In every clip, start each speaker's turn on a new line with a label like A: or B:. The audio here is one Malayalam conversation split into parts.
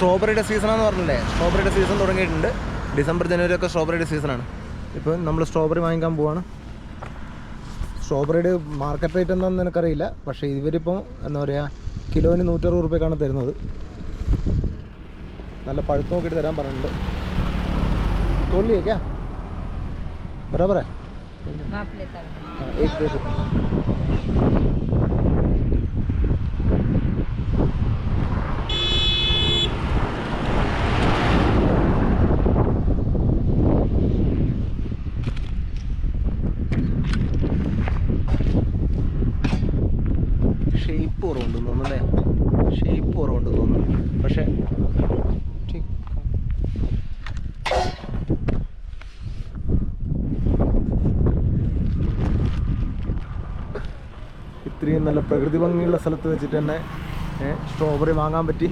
A: സ്ട്രോബെറിയുടെ സീസണാന്ന് പറഞ്ഞില്ലേ? സ്ട്രോബെറിയുടെ സീസൺ തുടങ്ങിയിട്ടുണ്ട്. ഡിസംബർ ജനുവരി ഒക്കെ സ്ട്രോബെറിയുടെ സീസണാണ്. ഇപ്പോൾ നമ്മൾ സ്ട്രോബെറി വാങ്ങിക്കാൻ പോവാണ്. സ്ട്രോബെറിയുടെ മാർക്കറ്റ് റേറ്റ് എന്താണെന്ന് എനിക്കറിയില്ല പക്ഷേ ഇവരിപ്പോൾ എന്താ പറയുക കിലോന് നൂറ്ററുപത് റുപ്യക്കാണ് തരുന്നത്. നല്ല പഴുത്ത് നോക്കിയിട്ട് തരാൻ പറഞ്ഞിട്ടുണ്ട്.
B: തൊള്ളിയേക്കാ?
A: ബറാബറേ एक प्लेट ഷേപ്പ് കുറവുണ്ടെന്ന് തോന്നുന്നു അല്ലേ ഷേപ്പ് കുറവുണ്ടെന്ന് തോന്നുന്നു പക്ഷേ ठीक ഇത്രയും നല്ല പ്രകൃതി ഭംഗിയുള്ള സ്ഥലത്ത് വെച്ചിട്ട് തന്നെ സ്ട്രോബെറി വാങ്ങാൻ പറ്റി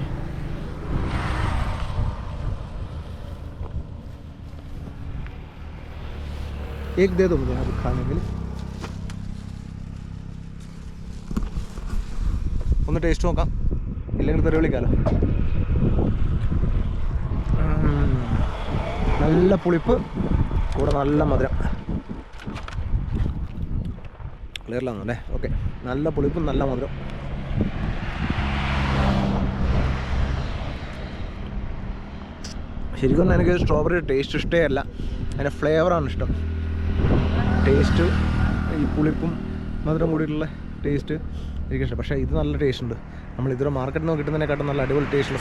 A: एक दे दो मुझे यहाँ पे खाने के लिए ഒന്ന് ടേസ്റ്റ് നോക്കാം. ഇല്ലെങ്കിൽ തെറി വിളിക്കാലോ. നല്ല പുളിപ്പ് കൂടെ നല്ല മധുരം. ക്ലിയറിലാണോ അല്ലേ? ഓക്കെ നല്ല പുളിപ്പും നല്ല മധുരം. ശരിക്കും എനിക്ക് സ്ട്രോബെറി ടേസ്റ്റ് ഇഷ്ടേ അല്ല. അതിന്റെ ഫ്ലേവറാണ് ഇഷ്ടം. ടേസ്റ്റ് ഈ പുളിപ്പും മധുരം കൂടിയിട്ടുള്ള ടേസ്റ്റ് എനിക്കിഷ്ടം പക്ഷേ ഇത് നല്ല ടേസ്റ്റ് ഉണ്ട്. നമ്മൾ ഇതൊരു മാർക്കറ്റിൽ നിന്ന് കിട്ടുന്നതിനെക്കാട്ടും നല്ല അടിപൊളി ടേസ്റ്റുള്ള